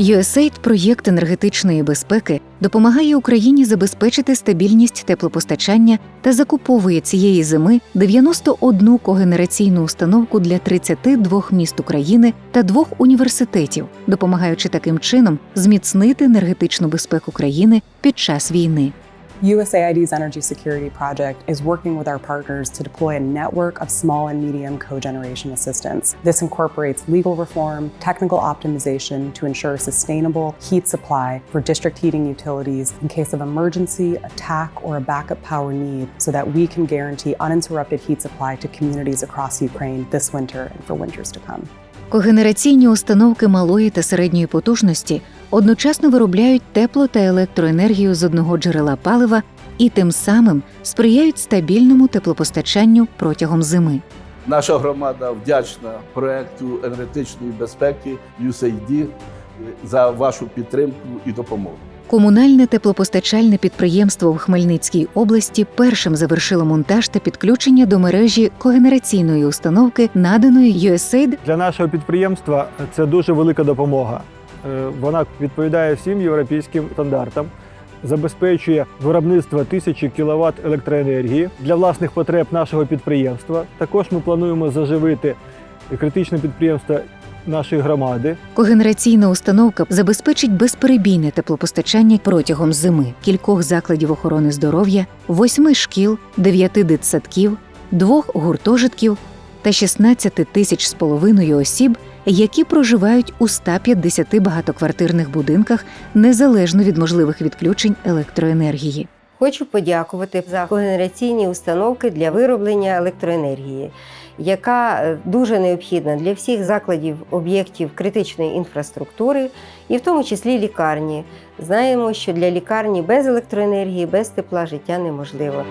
USAID – проєкт енергетичної безпеки допомагає Україні забезпечити стабільність теплопостачання та закуповує цієї зими 91 когенераційну установку для 32 міст України та двох університетів, допомагаючи таким чином зміцнити енергетичну безпеку країни під час війни. USAID's Energy Security Project is working with our partners to deploy a network of small and medium cogeneration assistance. This incorporates legal reform, technical optimization to ensure sustainable heat supply for district heating utilities in case of emergency, attack, or a backup power need so that we can guarantee uninterrupted heat supply to communities across Ukraine this winter and for winters to come. Когенераційні установки малої та середньої потужності одночасно виробляють тепло та електроенергію з одного джерела палива і тим самим сприяють стабільному теплопостачанню протягом зими. Наша громада вдячна проекту енергетичної безпеки USAID за вашу підтримку і допомогу. Комунальне теплопостачальне підприємство в Хмельницькій області першим завершило монтаж та підключення до мережі когенераційної установки, наданої USAID Для нашого підприємства це дуже велика допомога. Е, Вона відповідає всім європейським стандартам, забезпечує виробництво тисячі кВт електроенергії для власних потреб нашого підприємства. Також ми плануємо заживити критичне підприємство нашої громади. Когенераційна установка забезпечить безперебійне теплопостачання протягом зими кількох закладів охорони здоров'я, восьми шкіл, дев'яти дитсадків, двох гуртожитків та 16 тисяч з половиною осіб, які проживають у 150 багатоквартирних будинках незалежно від можливих відключень електроенергії. Хочу подякувати за когенераційні установки для вироблення електроенергії, яка е, дуже необхідна для всіх закладів об'єктів критичної інфраструктури, і в тому числі лікарні. Знаємо, що для лікарні без електроенергії, без тепла життя неможливо.